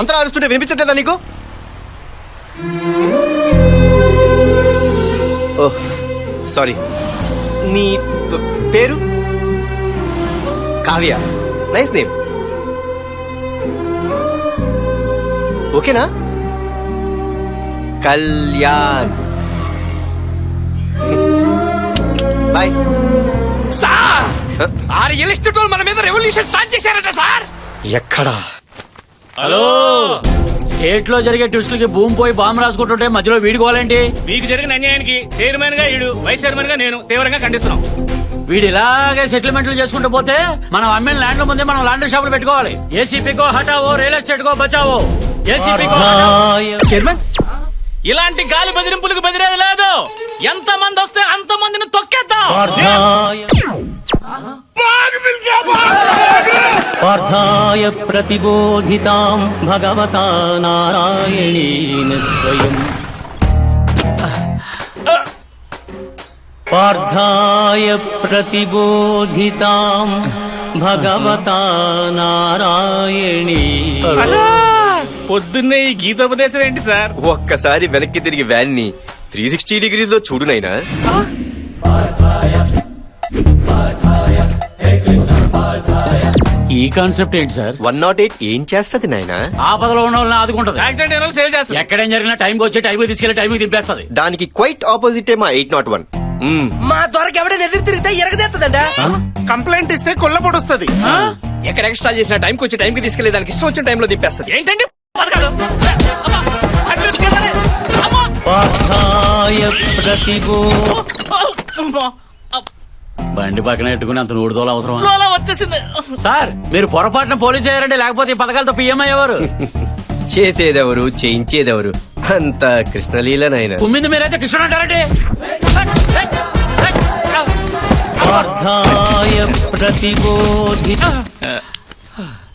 అంతలా అరుస్తుంటే వినిపించట్లేదా నీకు? Oh sorry. నీ పేరు? కావ్య. Nice name. ఓకేనా? కళ్యాణ్. బాయ్. సార్! ఆ రియల్ ఎస్టేట్ వాళ్ళు మన మీద రెవల్యూషన్ స్టార్ట్ చేశారట సార్! ఎక్కడా? హలో! స్టేట్లో జరిగే ట్విస్టులకి భూమి పోయి బాంబు రాసుకుంటుంటే మధ్యలో వీడుకోవాలండి మీకు జరిగిన అన్యాయానికి చైర్మన్గా ఈడు వైస్ చైర్మన్గా నేను తీవ్రంగా ఖండిస్తున్నాం. వీడు ఇలాగే సెటిల్మెంట్లు చేసుకుంటూ పోతే మనం అమ్మిన ల్యాండ్ ముందే మనం ల్యాండ్ షాపులు పెట్టుకోవాలి. ఏసీపీకో హటావో రియల్ ఎస్టేట్ కో బచావో. ఏసీపీకో చైర్మన్? ఇలాంటి గాలి బెదిరింపులకు బెదిరేది లేదు. ఎంత మంది వస్తే అంత మందిని తొక్కేద్దాం पार्थाय प्रतिबोधिताम् भगवता नारायणेन स्वयम् पार्थाय प्रतिबोधिताम् भगवता नारायणेन పొద్దున్నే ఈ గీతోపదేశం ఏంటి సార్ ఒక్కసారి వెనక్కి తిరిగి వ్యాన్ ని త్రీ సిక్స్టీ డిగ్రీస్ లో చూడు నైనా ఈ కాన్సెప్ట్ ఏంటి సార్? వన్ నాట్ ఎయిట్ ఏం చేస్తది నాయనా? ఆపదలో ఉన్న వాళ్ళని ఆదుకుంటది. యాక్సిడెంట్ సేవ్ చేస్తాం ఎక్కడేం జరిగినా టైంకి వచ్చి టైంకి తీసుకెళ్ళి టైంకి దింపేస్తుంది. దానికి క్వైట్ ఆపోజిట్ మా ఎయిట్ నాట్ వన్. మా దొరకి ఎవడైనా ఎదురు తిరిగితే ఎరగదేస్తుందంట కంప్లైంట్ ఇస్తే కొల్లపొడి వస్తుంది ఎక్కడ ఎక్స్ట్రా చేసిన టైంకి వచ్చి టైంకి తీసుకెళ్ళే దానికి ఇష్టం వచ్చిన టైంలో దింపేస్తుంది. ఏంటండి? పథకాలు? బండి పక్కన పెట్టుకుని అంత నూడుదోలు అవసరం అలా వచ్చేసింది. సార్ మీరు పొరపాటున పోలీస్ అయ్యారండి లేకపోతే ఈ పథకాలతో పిఎం అయ్యేవారు చేసేదెవరు చేయించేదెవరు? అంత కృష్ణలీల కుమ్మింది మీరైతే కృష్ణ అంటారండి.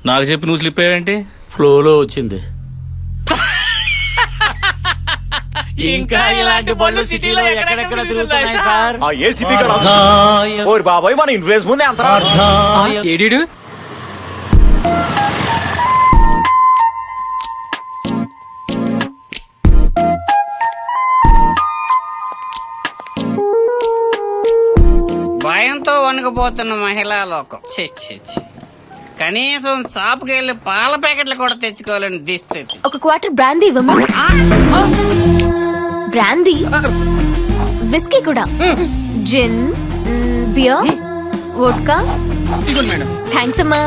నాకు చెప్పి నువ్వు స్లిప్ ఫ్లో లో వచ్చింది. ఇంకా ఇలాంటి బండ్లు సిటీలో ఎక్కడెక్కడ తిరుగుతున్నాయి సార్? ఆ ఏసీపీ ఓరి బాబాయ్ మన ఇన్ఫ్లుయెన్స్ ముందే అంత ఏడీడు? భయంతో వణుకుపోతున్న మహిళా లోకం. కనీసం షాప్కి వెళ్ళి పాల ప్యాకెట్లు కూడా తెచ్చుకోవాలని దిస్తుంది ఒక క్వార్టర్ బ్రాందీ ఇవ్వమ్మా. బ్రాందీ విస్కీ కూడా. జిన్ మ్, బియర్ వోడ్కా. మేడం. థ్యాంక్స్ అమ్మా.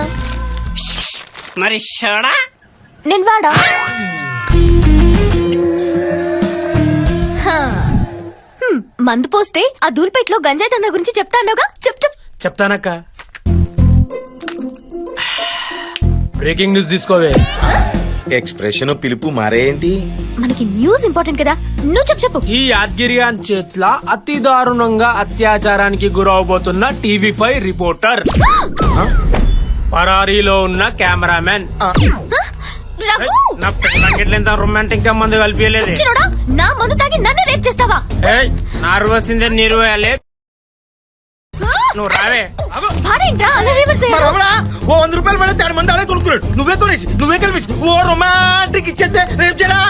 మరి షడా? నేను వాడా? హా. హ్మ్, మందు పోస్తే ఆ దూల్పేటలో గంజాయి దందా గురించి చెప్తా అన్నావుగా? చెప్ చెప్. చెప్తానక్క. బ్రేకింగ్ న్యూస్ తీసుకోవే. ఎక్స్ప్రెషన్ పిలుపు మారేంటి? మనకి న్యూస్ ఇంపార్టెంట్ కదా. నువ్వు చెప్పు చెప్పు. ఈ యాద్గిరియాన్ చేట్ల అతి దారుణంగా అత్యాచారానికి గురవబోతున్న టీవీ ఫైవ్ రిపోర్టర్. పరారీలో ఉన్న కెమెరామెన్. నా పెళ్ళంగిట్లేంత రొమాంటిక్గా మందు కలిపియలేదు? చిన్నోడా, నా మందు తాగి నన్ను రేప్ చేస్తావా? నార్వసిందే నీరు వేయాలి నువ్వు రావే. వాడేంట్రా? అలా రివర్స్ మరి అవునా? ఓ వంద రూపాయలు పడితే ఆడు మంది ఆడే కొనుక్కున్నాడు. నువ్వే కొనేసి నువ్వే కలిపి ఓ రొమాంటిక్ ఇచ్చేస్తే రేపు చేయడా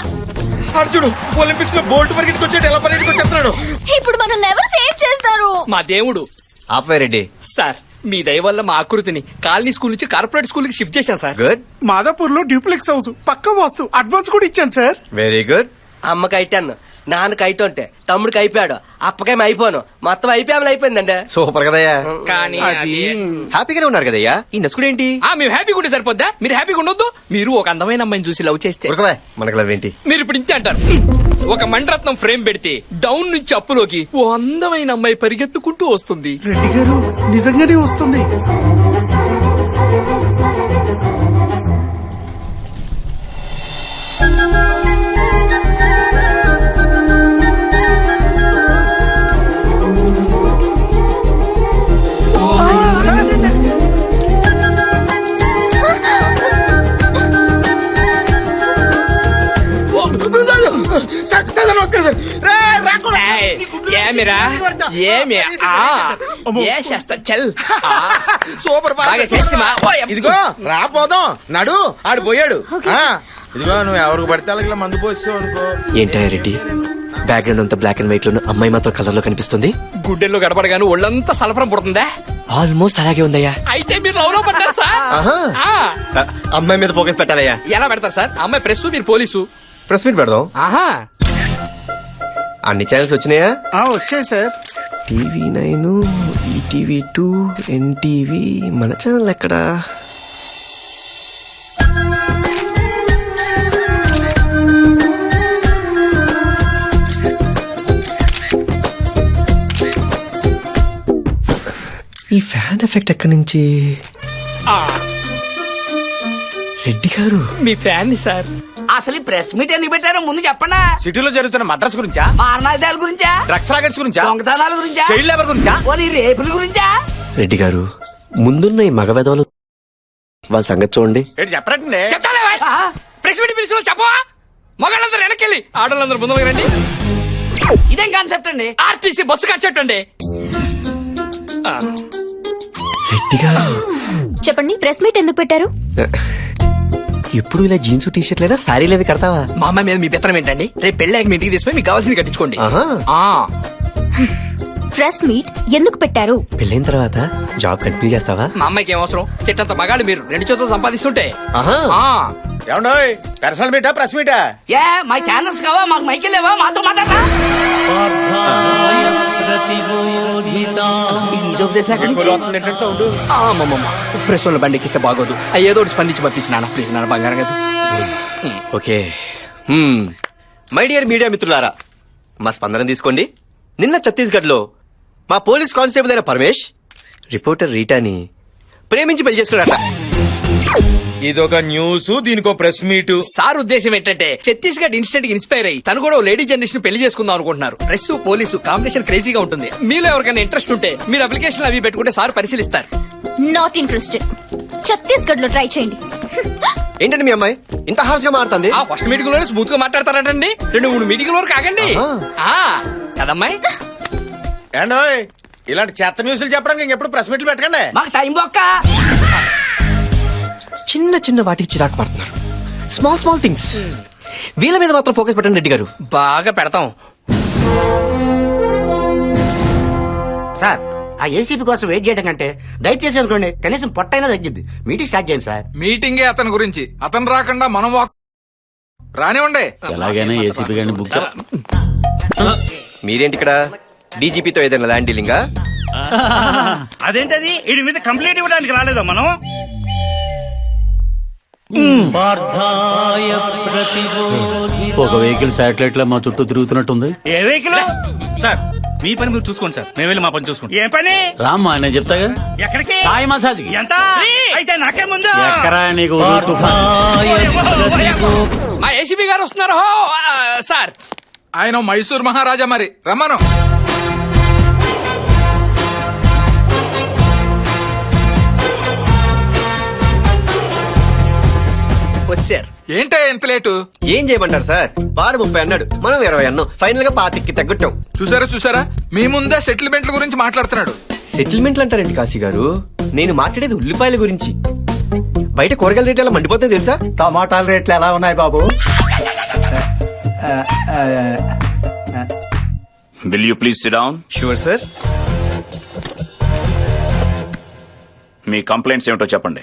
అర్జుడు ఒలింపిక్స్లో బోల్ట్ పరిగెత్తుకు వచ్చాడు ఎలా పరిగెత్తుకు వచ్చేస్తున్నాడు. ఇప్పుడు మనల్ని ఎవరు సేవ్ చేస్తారు? మా దేవుడు. ఆపే రెడ్డి. సార్ మీ దయ వల్ల మా ఆకృతిని కాలనీ స్కూల్ నుంచి కార్పొరేట్ స్కూల్కి షిఫ్ట్ చేశాను సార్. గుడ్. మాదాపూర్లో డ్యూప్లెక్స్ హౌస్ పక్క వాస్తు అడ్వాన్స్ కూడా ఇచ్చాను సార్. Very good. అమ్మకి అయిటాను నాన్నకి అయితుంటే తమ్ముడికి అయిపోయాడు అప్పకేమి అయిపోను మొత్తం అయిపోయామని అయిపోయిందండి. సూపర్ కదయ్యా. కానీ అది హ్యాపీగానే ఉన్నారు కదయ్యా? ఈ నసుకుడు ఏంటి ఆ, మేము హ్యాపీగా ఉంటే సరిపోద్దా? మీరు హ్యాపీగా ఉండొద్దు మీరు ఒక అందమైన అమ్మాయిని చూసి లవ్ చేస్తే ఉరకవే మనకు లవ్ ఏంటి? మీరు ఇప్పుడు ఇంతే అంటారు. ఒక మండరత్నం ఫ్రేమ్ పెడితే డౌన్ నుంచి అప్పులోకి ఓ అందమైన అమ్మాయి పరిగెత్తుకుంటూ వస్తుంది. రెడ్డి గారు నిజంగానే వస్తుంది. ఏమిరా ఏమి ఆ చేస్తా చల్ సూపర్ బాగా అబ్బ. ఇదిగో రా పోదాం. నడు ఆడు పోయాడు. ఆ, ఇదిగో నువ్వు ఎవరికి పడితే ఇలా మందు పోస్తావు అనుకో. ఏంటయ్య రెడ్డి? బ్యాక్గ్రౌండ్ అంతా బ్లాక్ అండ్ వైట్లో అమ్మాయి మాత్రం కలర్లో కనిపిస్తుంది. గుడ్డెల్లో గడపడగాను ఒళ్ళంతా సలపరం పుడుతుందా? ఆల్మోస్ట్ అలాగే ఉందయ్యా. అయితే మీరు లవ్లో పడ్డారు సార్. ఆహా. ఆ, ఆ, అమ్మాయి మీద ఫోకస్ పెట్టాలయ్యా. ఎలా పెడతారు సార్? అమ్మాయి ప్రెస్ మీరు పోలీసు? ప్రెస్ మీట్ పెడదాం. ఆహా. అన్ని ఛానల్స్ వచ్చినాయా? వచ్చాయి sir. TV nine ETV two NTV మన ఛానల్ ఎక్కడా? ఈ ఫ్యాన్ ఎఫెక్ట్ ఎక్కడి నుంచి? రెడ్డి గారు. మీ ఫ్యాన్ సార్. అసలు ఈ ప్రెస్ మీట్ ఎందుకు పెట్టారో ముందు చెప్పండా సిటీలో జరుగుతున్న మద్రాస్ గురించా? మారణాదాల గురించా? డ్రగ్స్ రాకెట్స్ గురించా? దొంగతనాల గురించా? చైల్డ్ లేబర్ గురించా? పోనీ రేపుల గురించా? రెడ్డి గారు ముందున్న ఈ మగ వెధవలు వాళ్ళ సంగతి చూడండి. ఏంటి చెప్పరండి చెప్తాలే ప్రెస్ మీట్ పిలిచిన చెప్పవా? మగాళ్ళందరూ వెనకెళ్ళి ఆడవాళ్ళందరూ ముందుకు రండి. ఇదేం కాన్సెప్ట్ అండి? ఆర్టీసీ బస్సు రెడ్డి గారు. చెప్పండి ప్రెస్ మీట్ ఎందుకు పెట్టారు? ఎప్పుడు ఇలా జీన్స్ టీ షర్ట్ లేదా శారీలు అవి కడతావా? మా అమ్మాయి మీద మీ పెత్తనం ఏంటండి? రేపు పెళ్ళాక మీ ఇంటికి తీసుకుని మీకు కావాల్సింది కట్టించుకోండి. ఆహా. ఆ. ప్రెస్ మీట్ ఎందుకు పెట్టారు? పెళ్ళైన తర్వాత జాబ్ కంటిన్యూ చేస్తావా? మా అమ్మాయికి ఏం అవసరం? చెట్టంత మగాళ్ళు మీరు రెండు చేతులు సంపాదిస్తుంటే. ఆహా. ఆ. ఏమండోయ్ పర్సనల్ మీటా ప్రెస్ మీటా ఏ మా ఛానల్స్ కావా? మాకు మైకిల్ లేవా? మాతో మాట్లాడరా? ప్రెస్ వాళ్ళ బండి ఎక్కిస్తే బాగోదు. ఆ ఏదో ఒకటి స్పందించి పంపించి నాన్న. ప్లీజ్ నాన్న బంగారం కదా. Please okay. Hmm. My dear media మిత్రులారా మా స్పందన తీసుకోండి. నిన్న ఛత్తీస్గఢ్లో మా పోలీస్ కానిస్టేబుల్ అయిన పరమేష్ రిపోర్టర్ రీటాని ప్రేమించి పెళ్ళి చేసుకున్నాడట. ఇదొక న్యూస్ దీనికో ప్రెస్ మీట్. సార్ ఉద్దేశం ఏంటంటే ఛత్తీస్గఢ్ ఇన్స్టెంట్ ఇన్స్పైర్ అయ్యి తను కూడా ఓ లేడీ జనరేషన్ పెళ్ళి చేసుకుందాం అనుకుంటున్నారు. ప్రెస్ పోలీసు కాంబినేషన్ క్రేజీగా ఉంటుంది. మీలో ఎవరికైనా ఇంట్రెస్ట్ ఉంటే మీరు అప్లికేషన్ అవి పెట్టుకుంటే సార్ పరిశీలిస్తారు. నాట్ ఇంట్రెస్టెడ్ ఛత్తీస్గఢ్లో ట్రై చేయండి. ఏంటండి మీ అమ్మాయి? ఇంత హార్ష్గా మారుతుంది ఆ ఫస్ట్ మీటింగ్లోనే స్మూత్గా మాట్లాడతారంటండి. రెండు మూడు మీటింగ్ వరకు ఆగండి. ఆ కదమ్మాయి? ఏండోయ్ ఇలాంటి చెత్త న్యూస్లు చెప్పడానికి ఇంకెప్పుడు ప్రెస్ మీట్లు పెట్టకండి. మాకు టైం బొక్క చిన్న చిన్న వాటికి చిరాకు పడుతున్నారు. స్మాల్ స్మాల్ థింగ్స్ వీళ్ళ మీద మాత్రం ఫోకస్ పెట్టండి రెడ్డి గారు. బాగా పెడతాం. సార్ ఆ ఏసీపీ కోసం వెయిట్ చేయడం కంటే దయచేసి అనుకోండి కనీసం పొట్టైనా తగ్గిద్ది. మీటింగ్ స్టార్ట్ చేయండి సార్. మీటింగే అతని గురించి. అతను రాకుండా మనం వాక్ రానివ్వండి. ఎలాగైనా ఏసీపీ గారిని బుక్ చే- మీరేంటి ఇక్కడ డీజీపీతో ఏదైనా ల్యాండ్ డీలింగా అదేంటది? వీడి మీద కంప్లైంట్ ఇవ్వడానికి రాలేదా మనం? ఒక వెహికల్ శాటిలైట్లో మా చుట్టూ తిరుగుతున్నట్టుంది. ఏ వెహికల్? సార్ మీ పని మీరు చూసుకోండి సార్. మేము వెళ్ళి మా పని చూసుకుంటాం. ఏ పని? రామ్మా నేను చెప్తాగా ఎక్కడికి? సాయి మసాజ్ ఎంత? అయితే నాకే ముందు. ఎక్కరా నీకు తుఫాన్? మా ఏసీబీ గారు వస్తున్నారు. హో ఆ, సార్. ఆయన మైసూర్ మహారాజా మరి. రమ్మను. వచ్చారు. ఏంటే ఎంత లేటు? ఏం చేయమంటారు సార్? వాడు ముప్పై అన్నాడు మనం ఇరవై అన్నాం. ఫైనల్గా పాతికి తగ్గట్టాం. చూసారా చూసారా? మీ ముందే సెటిల్మెంట్ల గురించి మాట్లాడుతున్నాడు. సెటిల్మెంట్లు అంటారండి కాశీ గారు? నేను మాట్లాడేది ఉల్లిపాయల గురించి. బయట కూరగాయల రేట్లు ఎలా మండిపోతాయి తెలుసా? టమాటాల రేట్లు ఎలా ఉన్నాయి బాబు? You please sit down? Sure sir me complaints ఏమిటో చెప్పండి.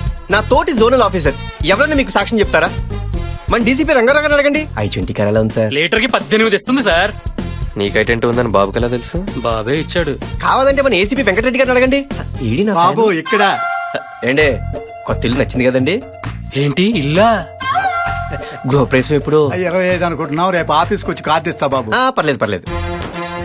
నా తోటి జోనల్ ఆఫీసర్. ఎవరైనా మీకు సాక్ష్యం చెప్తారా? మన డీసీపీ రంగారావు అడగండి. ఐ ట్వంటీ కరెలా ఉంది సార్. లీటర్కి పద్దెనిమిది ఇస్తుంది సార్. నీకైటెంట్ ఉందని బాబుకి ఎలా తెలుసు? బాబే ఇచ్చాడు. కావాలంటే మన ఏసీపీ వెంకటరెడ్డి గారిని అడగండి. ఈడి నా బాబు. ఇక్కడ. ఏండే కొత్త ఇల్లు నచ్చింది కదండి? ఏంటి ఇల్లా? గృహప్రవేశం ఎప్పుడు? ఇరవై ఐదు అనుకుంటున్నావు రేపు ఆఫీస్కి వచ్చి కార్డు ఇస్తా బాబు. ఆ, పర్లేదు పర్లేదు.